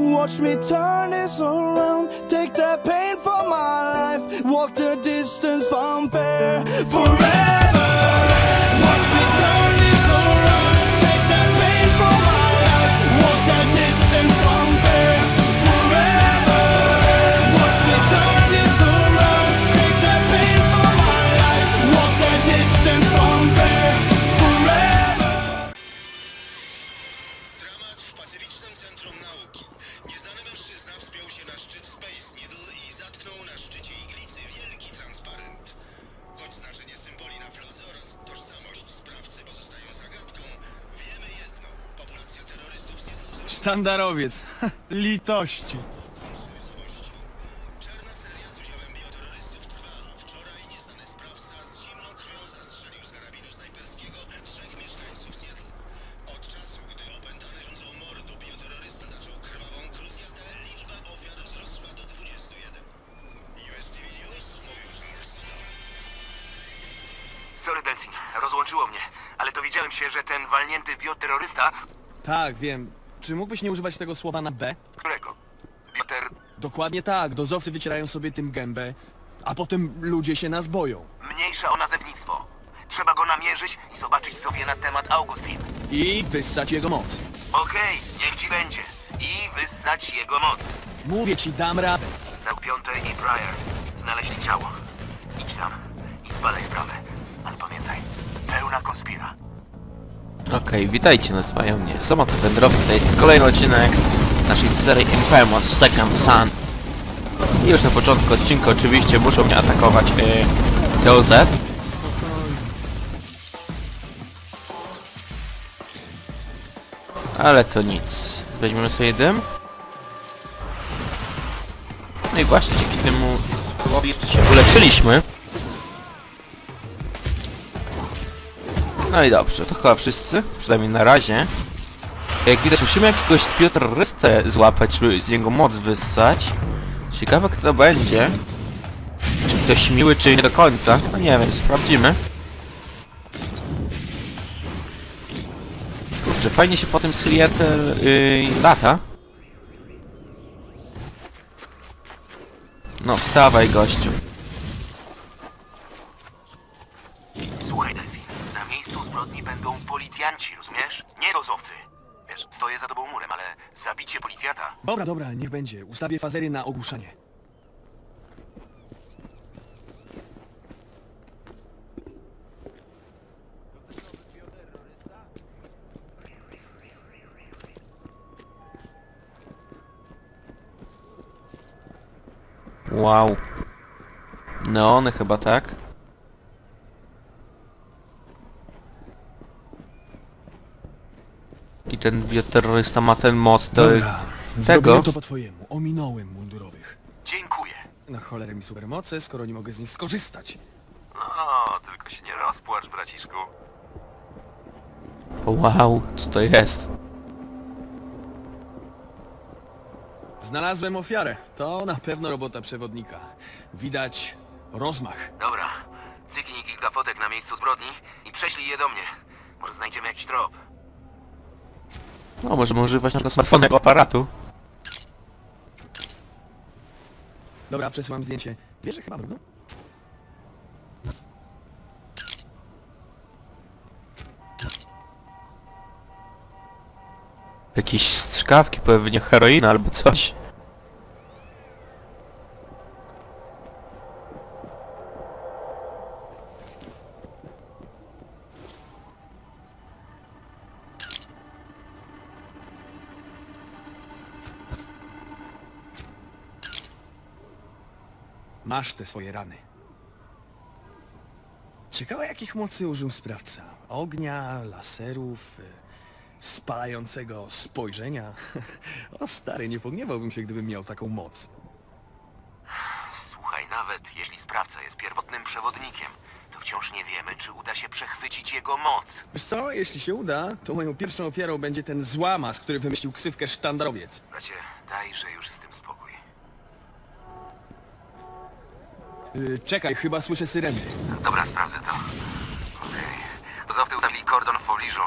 Watch me turn this around. Take that pain from my life. Walk the distance from fair forever. Sztandarowiec. Litości. wiadomości. Czarna seria z udziałem bioterrorystów trwa. Wczoraj nieznany sprawca z zimną krwią zastrzelił z karabinu snajperskiego trzech mieszkańców Seattle. Od czasu, gdy opętany rządzą mordu bioterrorysta zaczął krwawą kruzjadę, liczba ofiar wzrosła do 21. USTV News mówił Charles Samara. Sorry, Delsin, rozłączyło mnie, ale dowiedziałem się, że ten walnięty bioterrorysta... Tak, wiem. Czy mógłbyś nie używać tego słowa na B? Którego? Bioter... Dokładnie tak. Dozowcy wycierają sobie tym gębę, a potem ludzie się nas boją. Mniejsza o nazewnictwo. Trzeba go namierzyć i zobaczyć sobie na temat Augustin. I wyssać jego moc. Okej, niech ci będzie. I wyssać jego moc. Mówię ci, dam radę. Na piąte i Briar znaleźli ciało. Idź tam i zbadaj sprawę. Ale pamiętaj, pełna konspira. Okej, witajcie, nazywają mnie Samotny Wędrowcy, to jest kolejny odcinek naszej serii Infamous Second Sun. I już na początku odcinka oczywiście muszą mnie atakować yy, DOZ. Ale to nic. Weźmiemy sobie dym. No i właśnie dzięki temu jeszcze się uleczyliśmy. No i dobrze, to chyba wszyscy, przynajmniej na razie. Jak widać, musimy jakiegoś bioterrorystę złapać, żeby z niego moc wyssać. Ciekawe kto to będzie. Czy ktoś miły, czy nie do końca. No nie wiem, sprawdzimy. Kurczę, fajnie się po tym Seattle yy, lata. No, wstawaj gościu. Policjanci, rozumiesz? Nie dozowcy. Wiesz, stoję za tobą murem, ale zabicie policjanta... Dobra, dobra, niech będzie. Ustawię fazery na ogłuszanie. Wow. Neony chyba, tak? I ten bioterrorysta ma ten moc do Dobra, tego. to po twojemu. Ominąłem mundurowych. Dziękuję. Na cholerę mi supermoce, skoro nie mogę z nich skorzystać. No, tylko się nie rozpłacz, braciszku. Wow, co to jest? Znalazłem ofiarę. To na pewno robota przewodnika. Widać rozmach. Dobra, cyknij kilka fotek na miejscu zbrodni i prześlij je do mnie. Może znajdziemy jakiś trop. No, możemy używać naszego smartfonowego aparatu. Dobra, przesyłam zdjęcie. Wiesz, że chyba brudno? Jakieś strzykawki, pewnie heroina albo coś. Masz te swoje rany. Ciekawe jakich mocy użył sprawca. Ognia, laserów, y, spalającego spojrzenia. O stary, nie pogniewałbym się, gdybym miał taką moc. Słuchaj, nawet jeśli sprawca jest pierwotnym przewodnikiem, to wciąż nie wiemy, czy uda się przechwycić jego moc. Wiesz co, jeśli się uda, to moją pierwszą ofiarą będzie ten złamas, który wymyślił ksywkę sztandarowiec. Bracie, dajże już z tym spokój. Yy, czekaj, chyba słyszę syreny. Dobra, sprawdzę to. Okej. Dozowcy ustawili kordon w pobliżu.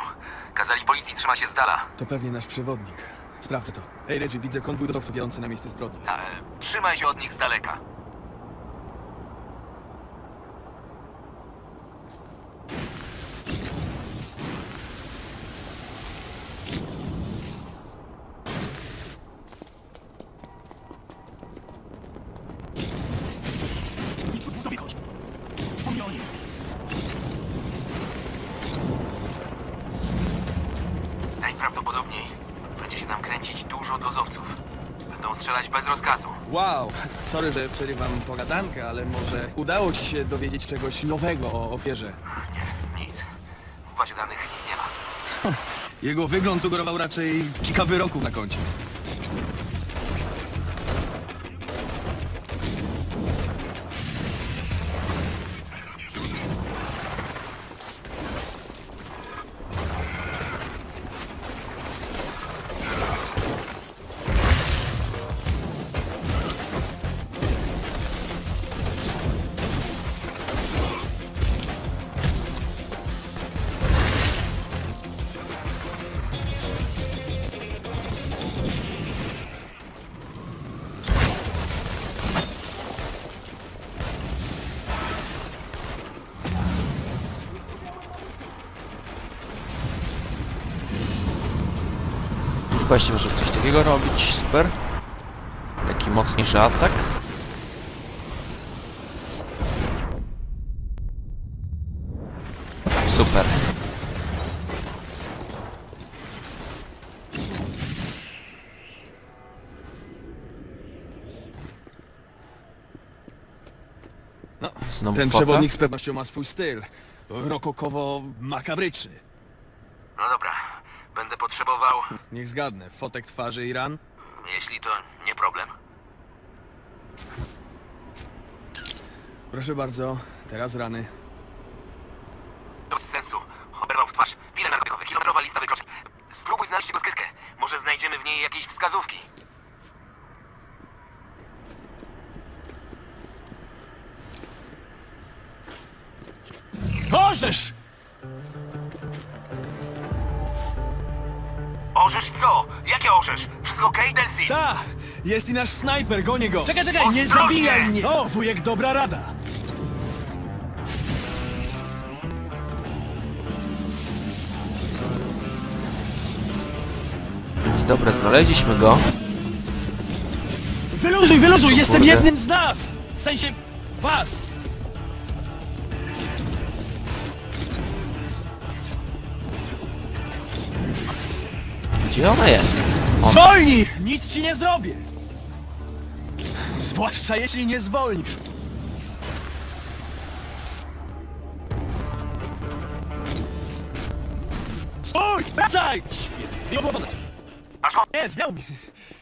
Kazali policji trzymać się z dala. To pewnie nasz przewodnik. Sprawdzę to. Ej, Reggie, widzę konwój dozowców jadący na miejsce zbrodni. Ta, e, trzymaj się od nich z daleka. Najprawdopodobniej będzie się tam kręcić dużo dozowców. Będą strzelać bez rozkazu. Wow, sorry, że przerywam pogadankę, ale może udało ci się dowiedzieć czegoś nowego o ofierze. Nie, nic. W bazie danych nic nie ma. Jego wygląd sugerował raczej kilka wyroków na koncie. Właśnie może coś takiego robić, super. Taki mocniejszy atak. Super. No, Znowu ten foka? przewodnik z pewnością ma swój styl. Rokokowo-makabryczny. No dobra, potrzebował, Niech zgadnę, fotek twarzy i ran? jeśli to nie problem. Proszę bardzo, teraz rany. Jest i nasz snajper, gonię go! Czekaj, czekaj, nie zabijaj mnie! O, wujek, dobra rada! Więc dobra, znaleźliśmy go. Wyluzuj, wyluzuj, jestem kurde. jednym z nas! W sensie... was! Gdzie ona jest? On... Zwolnij! Nic ci nie zrobię! Zwłaszcza jeśli nie zwolnisz. Stój! Wracaj! Świetnie, nie było poznać. Masz go? Jest, miał mnie.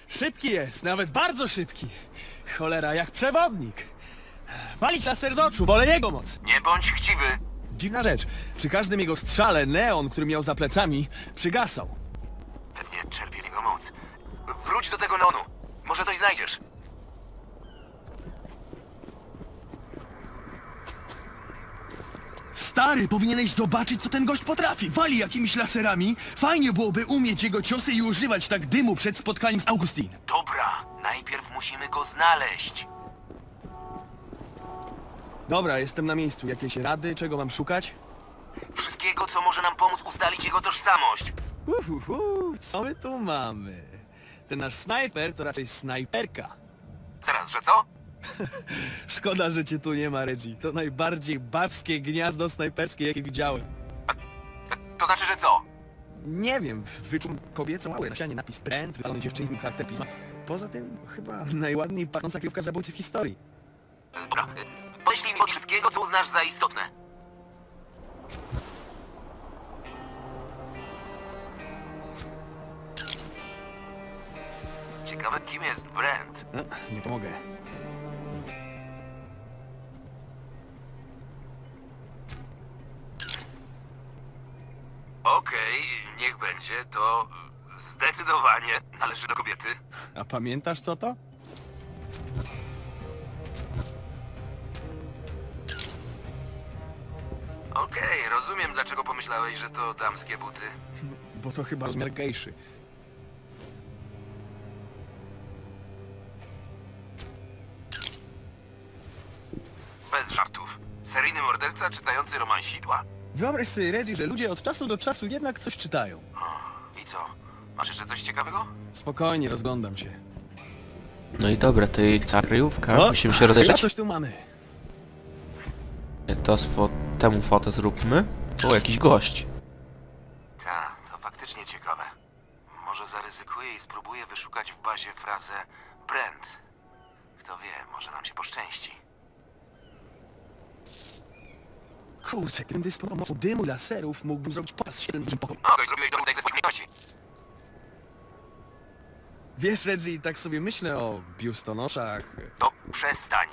Szybki jest, nawet bardzo szybki. Cholera, jak przewodnik. Walić laser z oczu, wolę jego moc. Nie bądź chciwy. Dziwna rzecz, przy każdym jego strzale neon, który miał za plecami, przygasał. Pewnie czerpie z niego moc. Wróć do tego neonu. Może coś znajdziesz. Stary, powinieneś zobaczyć, co ten gość potrafi. Wali jakimiś laserami. Fajnie byłoby umieć jego ciosy i używać tak dymu przed spotkaniem z Augustinem. Dobra, najpierw musimy go znaleźć. Dobra, jestem na miejscu. Jakieś rady, czego mam szukać? Wszystkiego, co może nam pomóc ustalić jego tożsamość. Uhuhu, co my tu mamy? Ten nasz snajper to raczej snajperka. Zaraz, że co? Szkoda, że cię tu nie ma, Reggie. To najbardziej babskie gniazdo snajperskie, jakie widziałem. To znaczy, że co? Nie wiem, wyczuł kobiecą aurę na ścianie napis pręt, wydany dziewczyńskim charakter pisma. Poza tym chyba najładniej pachnąca kryjówka zabójcy w historii. Dobra, poślij mi wszystkiego, co uznasz za istotne. Ciekawe, kim jest Brent. No, nie pomogę. to zdecydowanie należy do kobiety. A pamiętasz co to? Okej, rozumiem dlaczego pomyślałeś, że to damskie buty. Bo to chyba rozmiar gejszy. Bez żartów. Seryjny morderca czytający romansidła? Wyobraź sobie, Reggie, że ludzie od czasu do czasu jednak coś czytają. O, Masz jeszcze coś ciekawego? Spokojnie, rozglądam się. No i dobra, to jej cała kryjówka. O, Musimy się chyba rozejrzeć. coś tu mamy. To z fo temu fotę zróbmy. O, jakiś gość. Ta, to faktycznie ciekawe. Może zaryzykuję i spróbuję wyszukać w bazie frazę Brent. Kto wie, może nam się poszczęści. Kurczę, gdybym z pomocą dymu i laserów mógłbym zrobić pas 7 dużym pokoju. Okej, zrobiłeś dowód ze swoich umiejętności. Wiesz, Reggie, tak sobie myślę o biustonoszach. To przestań.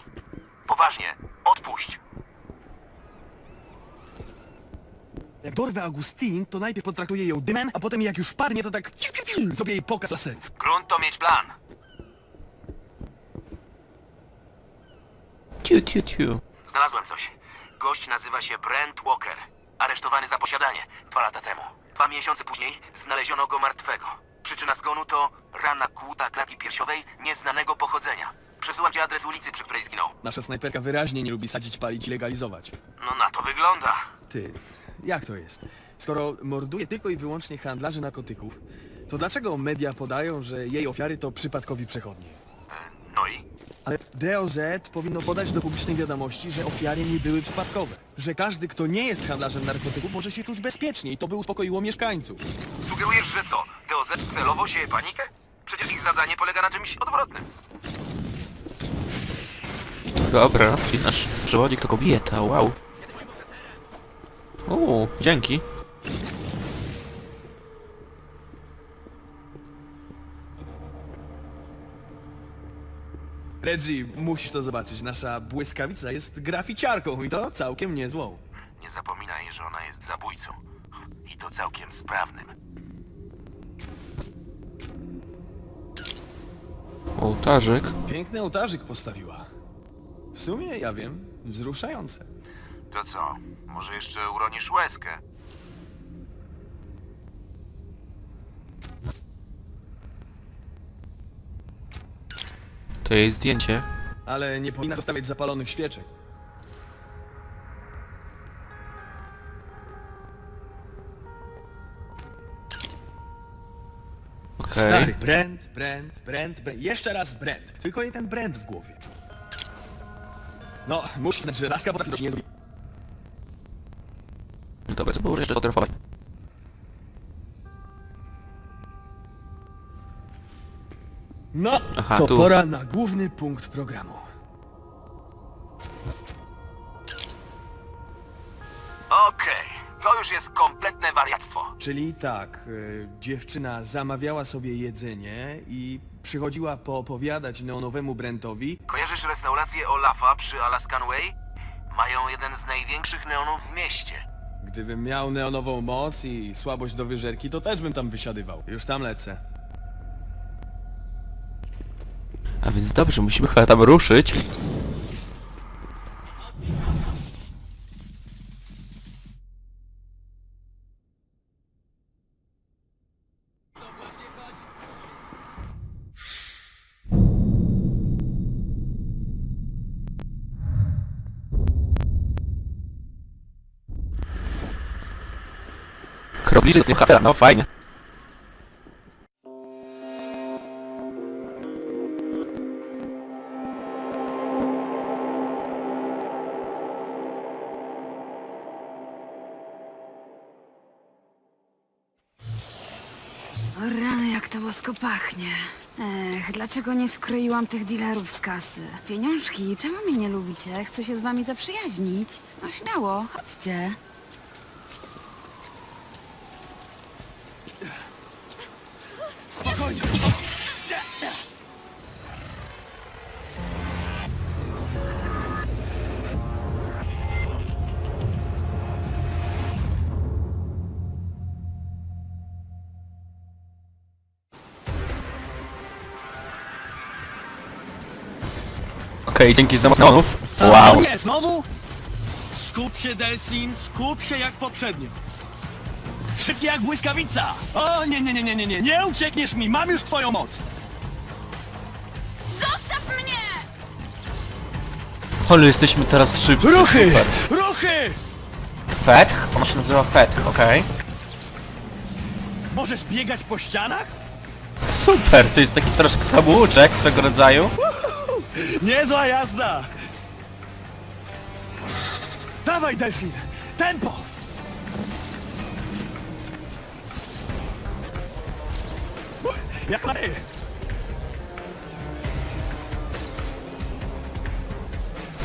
Poważnie, odpuść. Jak dorwę Augustin, to najpierw potraktuję ją dymem, a potem jak już padnie, to tak zrobię jej pokaz laserów. Grunt to mieć plan. Ciu, ciu, ciu. Znalazłem coś. Gość nazywa się Brent Walker. Aresztowany za posiadanie dwa lata temu. Dwa miesiące później znaleziono go martwego. Przyczyna zgonu to rana kłuta klatki piersiowej nieznanego pochodzenia. Przesyłam ci adres ulicy, przy której zginął. Nasza snajperka wyraźnie nie lubi sadzić, palić i legalizować. No na to wygląda. Ty, jak to jest? Skoro morduje tylko i wyłącznie handlarzy narkotyków, to dlaczego media podają, że jej ofiary to przypadkowi przechodnie? E, No i? Ale DOZ powinno podać do publicznej wiadomości, że ofiary nie były przypadkowe. Że każdy, kto nie jest handlarzem narkotyków, może się czuć bezpiecznie i to by uspokoiło mieszkańców. Sugerujesz, że co? DOZ celowo sieje panikę? Przecież ich zadanie polega na czymś odwrotnym. Dobra, czyli nasz przewodnik to kobieta, wow. O, dzięki. Reggie, musisz to zobaczyć. Nasza błyskawica jest graficiarką i to całkiem niezłą. Nie zapominaj, że ona jest zabójcą. I to całkiem sprawnym. Ołtarzyk. Piękny ołtarzyk postawiła. W sumie, ja wiem, wzruszające. To co? Może jeszcze uronisz łezkę? To jej zdjęcie. Ale nie powinna zostawiać zapalonych świeczek. Okej. Stary, Brent, Brent, Brent, Brent, jeszcze raz Brent. Tylko nie ten Brent w głowie. No, musi znać, że laska potrafi coś nie No, Aha, to tu. pora na główny punkt programu. Okej, to już jest kompletne wariactwo. Czyli tak, y, dziewczyna zamawiała sobie jedzenie i przychodziła poopowiadać neonowemu Brentowi, Kojarzysz restaurację Olafa przy Alaskan Way? Mają jeden z największych neonów w mieście. gdybym miał neonową moc i słabość do wyżerki, to też bym tam wysiadywał. Już tam lecę. A więc dobrze, musimy chyba tam ruszyć. Kroblicy jest nie no fajnie. Rany, jak to łosko pachnie. Ech, dlaczego nie skroiłam tych dealerów z kasy? Pieniążki, czemu mnie nie lubicie? Chcę się z wami zaprzyjaźnić. No śmiało, chodźcie. Okej, dzięki za neonów. Wow. Nie, znowu? Skup się, Delsin, skup się jak poprzednio. Szybki jak błyskawica! O, nie, nie, nie, nie, nie, nie, nie uciekniesz mi, mam już twoją moc! Zostaw mnie! Ale jesteśmy teraz szybcy, Ruchy! super. Ruchy! Fetch? On się nazywa Fetch, okej. Możesz biegać po ścianach? Super, to jest taki troszkę samouczek swego rodzaju. Niezła jazda! Dawaj, Delfin! Tempo! Jak ryj!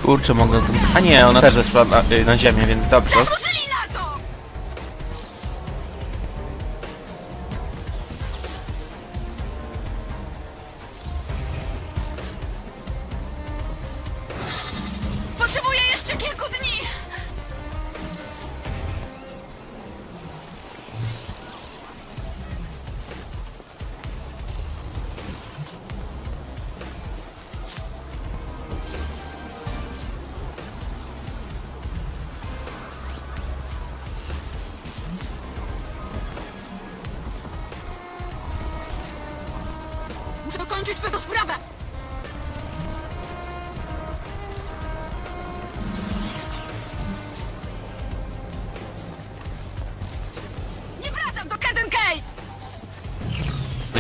Kurczę, mogę... A nie, ona też zeszła na, na ziemię, więc dobrze. cerchi il!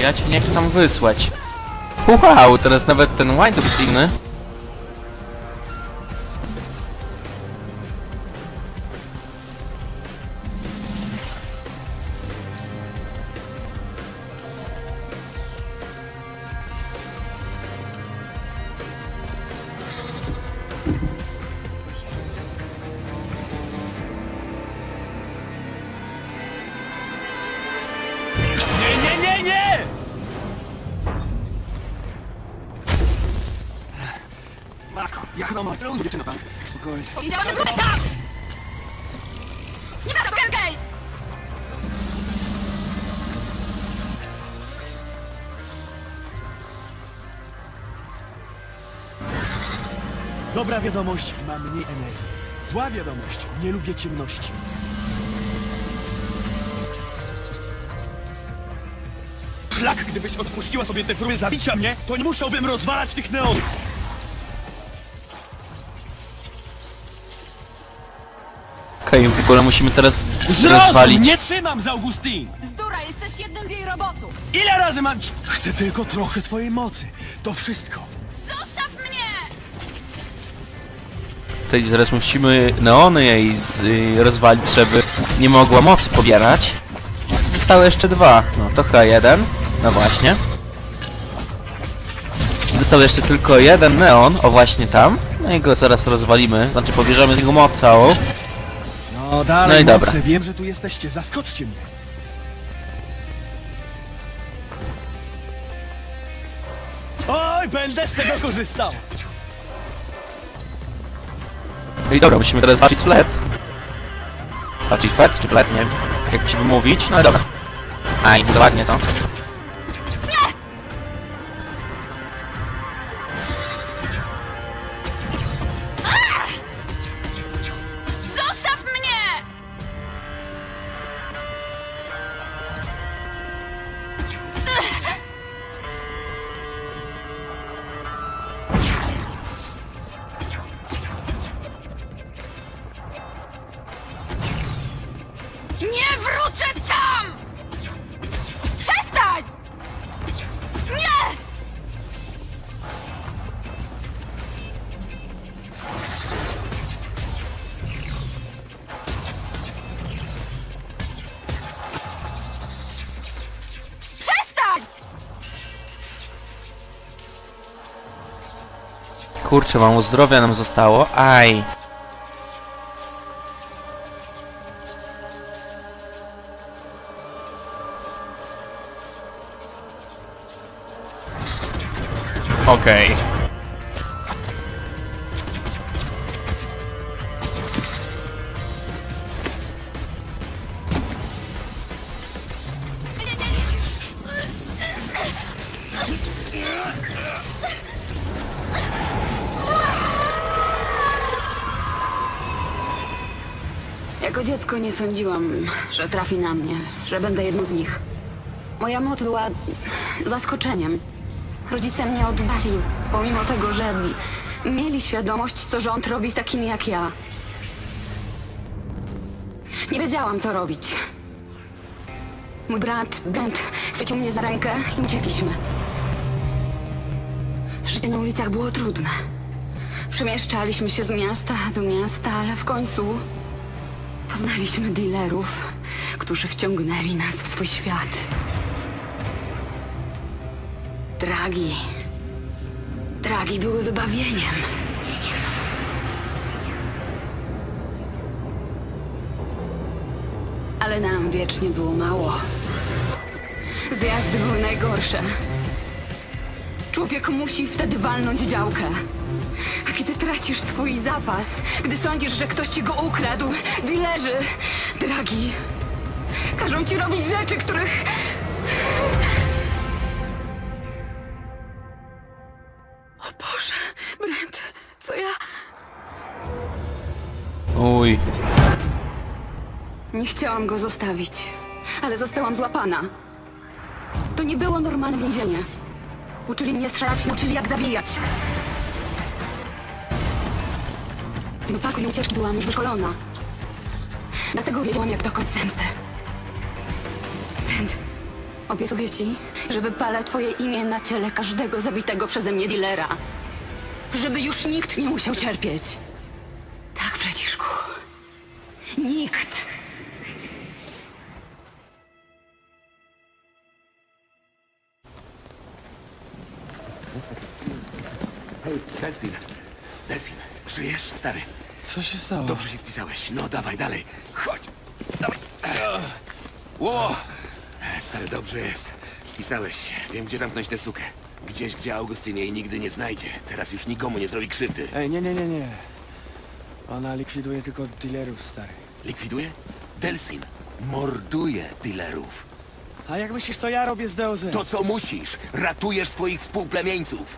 Ja cię nie chcę tam wysłać. Wow, teraz nawet ten łańcuch jest inny. Wiadomość, mam mniej energii. Zła wiadomość, nie lubię ciemności. Szlak, gdybyś odpuściła sobie te próby zabicia mnie, to nie musiałbym rozwalać tych neonów. Okej, w ogóle musimy teraz Zrozum, rozwalić. nie trzymam z Augustin! Bzdura, jesteś jednym z jej robotów! Ile razy mam... Chcę tylko trochę twojej mocy. To wszystko. Tutaj zaraz musimy neony jej z, y, rozwalić, żeby nie mogła mocy pobierać. Zostały jeszcze dwa. No to chyba jeden. No właśnie. Został jeszcze tylko jeden neon, o właśnie tam. No i go zaraz rozwalimy, znaczy pobierzemy z niego moc całą. No dalej, No i dobra. wiem, że tu jesteście. Zaskoczcie mnie. Oj, będę z tego korzystał. No i dobra, musimy teraz zobaczyć flet. Zobaczyć flet, czy flet, nie wiem jak ci wymówić. No i dobra. Aj, to ładnie są. Nie wrócę tam! Przestań! Nie! Przestań! Kurczę, mało zdrowia nam zostało. Aj. Okej. Jako dziecko nie sądziłam, że trafi na mnie, że będę jedną z nich. Moja moc była zaskoczeniem. Rodzice mnie oddali, pomimo tego, że mieli świadomość, co rząd robi z takimi jak ja. Nie wiedziałam, co robić. Mój brat, Brent, chwycił mnie za rękę i uciekliśmy. Życie na ulicach było trudne. Przemieszczaliśmy się z miasta do miasta, ale w końcu poznaliśmy dealerów, którzy wciągnęli nas w swój świat. Dragi. Dragi były wybawieniem. Ale nam wiecznie było mało. Zjazdy były najgorsze. Człowiek musi wtedy walnąć działkę. A kiedy tracisz swój zapas, gdy sądzisz, że ktoś ci go ukradł, dilerzy, dragi, każą ci robić rzeczy, których Nie chciałam go zostawić, ale zostałam złapana. To nie było normalne więzienie. Uczyli mnie strzelać, nauczyli jak zabijać. W wypadku i ucieczki byłam już wyszkolona. Dlatego wiedziałam, jak dokonać zemsty. Brent, obiecuję ci, że wypalę twoje imię na ciele każdego zabitego przeze mnie dealera. Żeby już nikt nie musiał cierpieć. Tak, braciszku. Nikt. Stary? Co się stało? Dobrze się spisałeś. No, dawaj, dalej. Chodź. Wstawaj. Ło! E, Stary, dobrze jest. Spisałeś się. Wiem, gdzie zamknąć tę sukę. Gdzieś, gdzie Augustyn jej nigdy nie znajdzie. Teraz już nikomu nie zrobi krzywdy. Ej, nie, nie, nie, nie. Ona likwiduje tylko dealerów, stary. Likwiduje? Delsin morduje dealerów. A jak myślisz, co ja robię z DOZ? To, co musisz. Ratujesz swoich współplemieńców.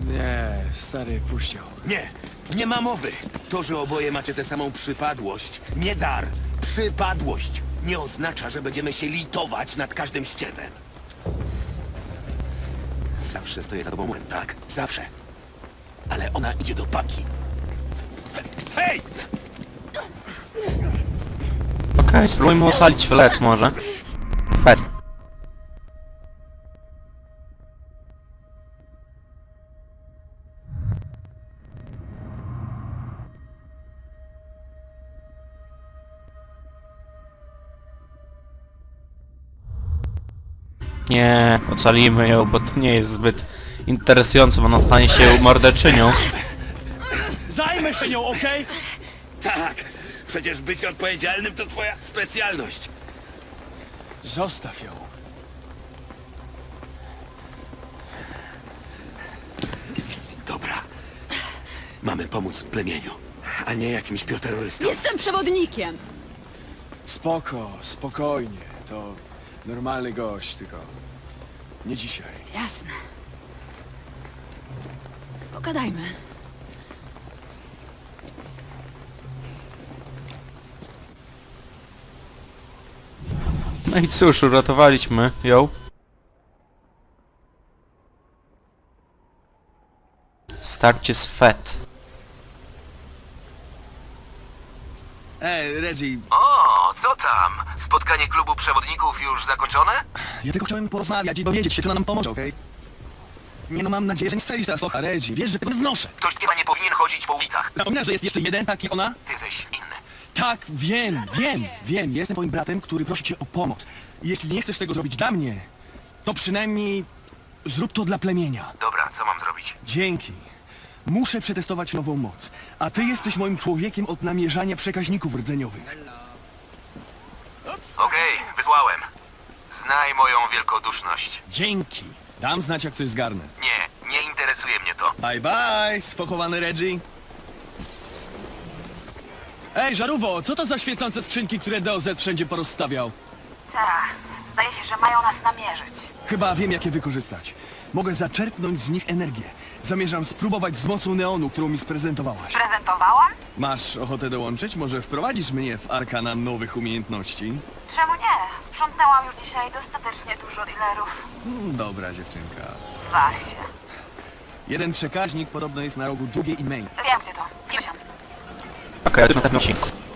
Nie, stary, ją. Nie, nie ma mowy. To, że oboje macie tę samą przypadłość, nie dar, przypadłość, nie oznacza, że będziemy się litować nad każdym ścierwem. Zawsze stoję za tobą tak? Zawsze. Ale ona idzie do paki. Hej! Okej, spróbujmy osalić flet może. Nie, ocalimy ją, bo to nie jest zbyt interesujące, bo ona stanie się morderczynią. Zajmę się nią, okej? Tak! Przecież być odpowiedzialnym to twoja specjalność. Zostaw ją. Dobra. Mamy pomóc plemieniu, a nie jakimś bioterrorystom. Jestem przewodnikiem. Spoko, spokojnie. To normalny gość, tylko nie dzisiaj. Jasne. Pogadajmy. No i cóż, uratowaliśmy ją. Starcie z Fet. Ej, Reggie, O, co tam? Spotkanie klubu przewodników już zakończone? ja tylko chciałem porozmawiać i dowiedzieć się, czy ona nam pomoże, okej? Nie no, mam nadzieję, że nie strzelisz teraz focha, Reggie. Wiesz, że tego nie znoszę. Ktoś chyba nie powinien chodzić po ulicach. Zapominasz, że jest jeszcze jeden taki ona? Ty jesteś inny. Tak, wiem, wiem, wiem. Jestem twoim bratem, który prosi cię o pomoc. Jeśli nie chcesz tego zrobić dla mnie, to przynajmniej zrób to dla plemienia. Dobra, co mam zrobić? Dzięki. Muszę przetestować nową moc, a ty jesteś moim człowiekiem od namierzania przekaźników rdzeniowych. Okej, wysłałem. Znaj moją wielkoduszność. Dzięki. Dam znać, jak coś zgarnę. Nie, nie interesuje mnie to. Bye bye, sfochowany Reggie. Ej, Żarówo, co to za świecące skrzynki, które DOZ wszędzie porozstawiał? Tak, zdaje się, że mają nas namierzyć. Chyba wiem, jak je wykorzystać. Mogę zaczerpnąć z nich energię. Zamierzam spróbować z mocą neonu, którą mi sprezentowałaś. Prezentowałam? Masz ochotę dołączyć? Może wprowadzisz mnie w arkana nowych umiejętności? Czemu nie? Sprzątnęłam już dzisiaj dostatecznie dużo dealerów. Mm, Dobra, dziewczynka. Się. Jeden przekaźnik podobno jest na rogu Długiej i Main. Wiem gdzie to. Idę się. Okej, okay, już w następnym odcinku.